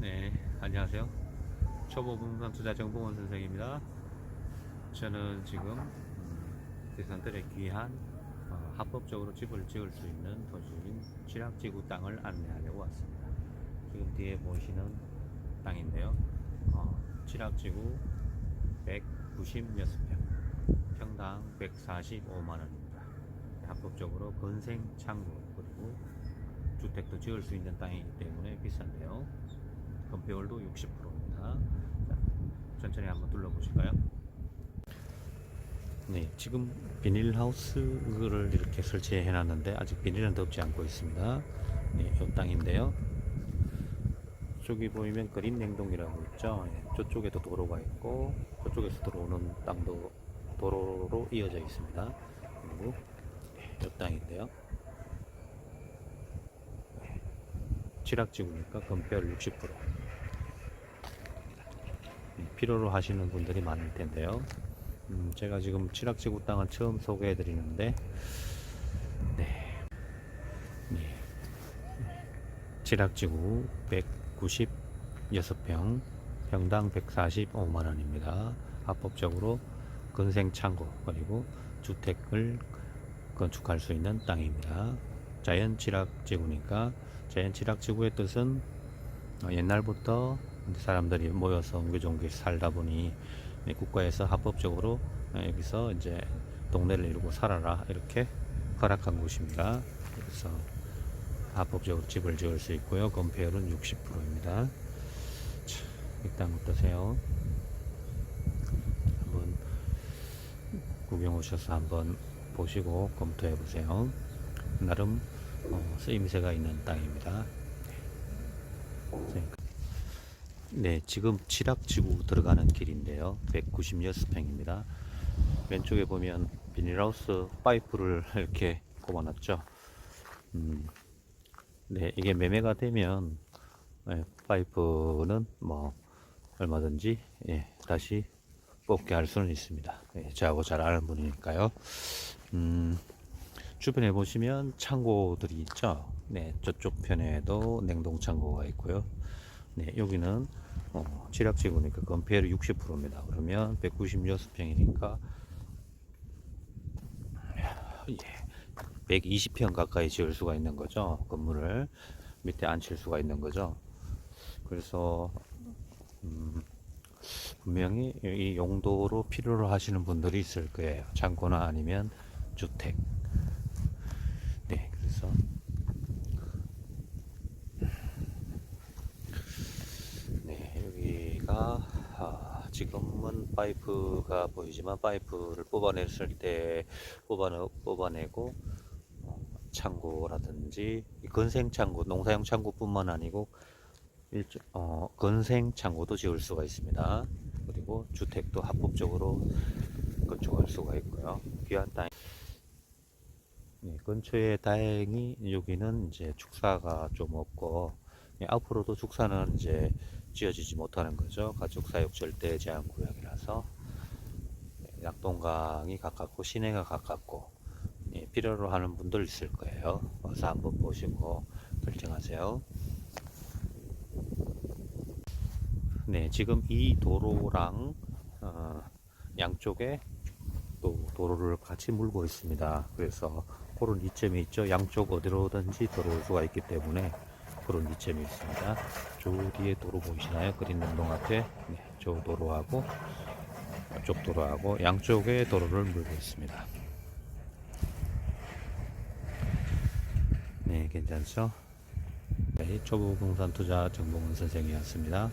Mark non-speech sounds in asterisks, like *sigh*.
네, 안녕하세요. 초보 부동산 투자 정봉원 선생입니다. 저는 지금 음, 대산들의 귀한 어, 합법적으로 집을 지을 수 있는 도시인 쥐락지구 땅을 안내하려고 왔습니다. 지금 뒤에 보시는 땅인데요. 어, 쥐락지구 196평, 평당 145만 원입니다. 합법적으로 건생 창고 그리고 주택도 지을 수 있는 땅이기 때문에 비싼데요. 건폐율도 60%입니다. 자, 천천히 한번 둘러보실까요? 네, 지금 비닐하우스를 이렇게 설치해 놨는데 아직 비닐은 덮지 않고 있습니다. 네, 이 땅인데요. 저기 보이면 그린 냉동이라고 있죠. 예, 저쪽에도 도로가 있고 저쪽에서 들어오는 땅도 도로로 이어져 있습니다. 그리고 네, 이 땅인데요. 쥐락지구니까 건폐율 60%. 음, 필요로 하시는 분들이 많을 텐데요. 음, 제가 지금 쥐락지구 땅을 처음 소개해 드리는데, 네. 네. 쥐락지구 196평, 평당 145만원입니다. 합법적으로 건생 창고, 그리고 주택을 건축할 수 있는 땅입니다. 자연 쥐락지구니까 자연 쥐락지구의 뜻은 어, 옛날부터 사람들이 모여서 옹기종기 살다 보니 국가에서 합법적으로 어, 여기서 이제 동네를 이루고 살아라 이렇게 허락한 곳입니다. 그래서 합법적으로 집을 지을 수 있고요. 건폐율은 60%입니다. 일단 어떠세요? 한번 구경 오셔서 한번 보시고 검토해 보세요. 나름 어, 쓰임새가 있는 땅입니다. 네, 지금 칠학지구 들어가는 길인데요. 196평입니다. 왼쪽에 보면 비닐하우스 파이프를 *laughs* 이렇게 꼽아놨죠. 음, 네, 이게 매매가 되면 네, 파이프는 뭐 얼마든지 예, 다시 뽑게 할 수는 있습니다. 예, 저하고 잘 아는 분이니까요. 음, 주변에 보시면 창고들이 있죠. 네, 저쪽 편에도 냉동 창고가 있고요. 네, 여기는 어, 칠학지구니까 건폐율 60%입니다. 그러면 196평이니까 예, 120평 가까이 지을 수가 있는 거죠. 건물을 밑에 앉힐 수가 있는 거죠. 그래서 음, 분명히 이 용도로 필요로 하시는 분들이 있을 거예요. 창고나 아니면 주택. 네, 그래서 네, 여기가 아, 지금은 파이프가 보이지만 파이프를 뽑아냈을 때 뽑아내, 뽑아내고 어, 창고라든지 이 건생 창고, 농사용 창고뿐만 아니고 어, 건생 창고도 지을 수가 있습니다. 그리고 주택도 합법적으로 건축할 수가 있고요. 귀한 땅. 네, 근처에 다행히 여기는 이제 축사가 좀 없고 예, 앞으로도 축사는 이제 지어지지 못하는 거죠. 가축 사육 절대 제한 구역이라서 예, 낙동강이 가깝고 시내가 가깝고 예, 필요로 하는 분들 있을 거예요. 와서 한번 보시고 결정하세요. 네, 지금 이 도로랑 어, 양쪽에 또 도로를 같이 물고 있습니다. 그래서 그런 이점이 있죠. 양쪽 어디로든지 들어올 수가 있기 때문에 그런 이점이 있습니다. 저 뒤에 도로 보이시나요? 그린 능동 앞에 네, 저 도로하고 이쪽 도로하고 양쪽에 도로를 물고 있습니다. 네, 괜찮죠? 네, 초보 부동산 투자 정봉원 선생이었습니다.